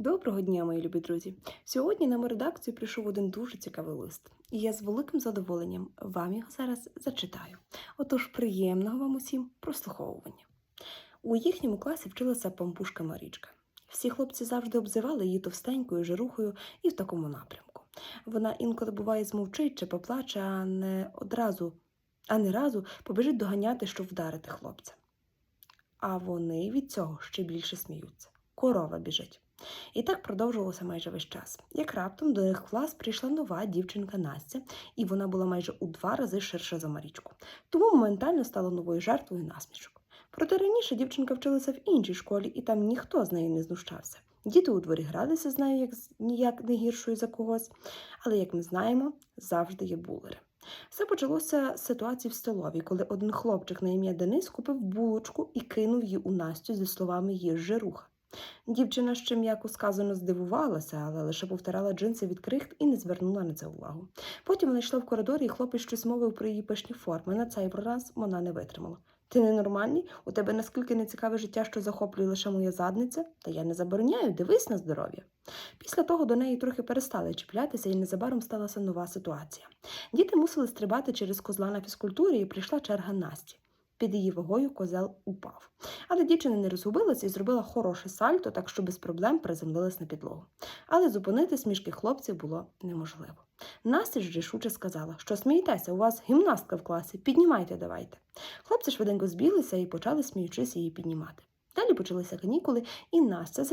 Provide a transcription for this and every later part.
Доброго дня, мої любі друзі! Сьогодні на мою редакцію прийшов один дуже цікавий лист, і я з великим задоволенням вам його зараз зачитаю. Отож, приємного вам усім прослуховування. У їхньому класі вчилася пампушка Марічка. Всі хлопці завжди обзивали її товстенькою жирухою і в такому напрямку. Вона інколи буває змовчить чи поплаче, а не одразу, а не разу побіжить доганяти, щоб вдарити хлопця. А вони від цього ще більше сміються. Корова біжить. І так продовжувалося майже весь час. Як раптом до них в клас прийшла нова дівчинка Настя, і вона була майже у два рази ширша за Марічку. Тому моментально стала новою жертвою насмішок. Проте раніше дівчинка вчилася в іншій школі, і там ніхто з нею не знущався. Діти у дворі гралися з нею як ніяк не гіршою за когось, але, як ми знаємо, завжди є булери. Все почалося з ситуації в столовій, коли один хлопчик на ім'я Денис купив булочку і кинув її у Настю зі словами «Їж жируха». Дівчина ще м'яко сказано здивувалася, але лише повтирала джинси від крихт і не звернула на це увагу. Потім вона йшла в коридорі, і хлопець щось мовив про її пишні форми. На цей раз вона не витримала. Ти ненормальний? У тебе наскільки нецікаве життя, що захоплює лише моя задниця? Та я не забороняю, дивись на здоров'я. Після того до неї трохи перестали чіплятися, і незабаром сталася нова ситуація. Діти мусили стрибати через козла на фізкультурі, і прийшла черга Насті. Під її вагою козел упав. Але дівчина не розгубилась і зробила хороше сальто, так що без проблем приземлилась на підлогу. Але зупинити смішки хлопців було неможливо. Настя ж рішуче сказала, що смієтеся, у вас гімнастка в класі, піднімайте давайте. Хлопці швиденько збіглися і почали сміючись її піднімати. Далі почалися канікули, і Настя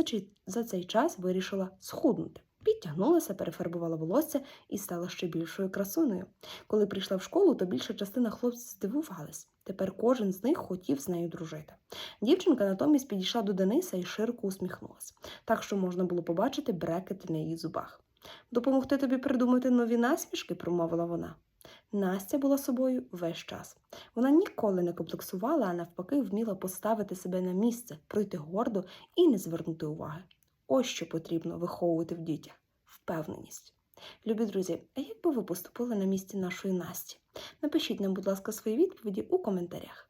за цей час вирішила схуднути. Підтягнулася, перефарбувала волосся і стала ще більшою красунею. Коли прийшла в школу, то більша частина хлопців здивувалась. Тепер кожен з них хотів з нею дружити. Дівчинка натомість підійшла до Дениса і широко усміхнулася, так що можна було побачити брекети на її зубах. Допомогти тобі придумати нові насмішки, промовила вона. Настя була собою весь час. Вона ніколи не комплексувала, а навпаки, вміла поставити себе на місце, пройти гордо і не звернути уваги. Ось що потрібно виховувати в дітях впевненість. Любі друзі, а як би ви поступили на місці нашої Насті? Напишіть нам, будь ласка, свої відповіді у коментарях.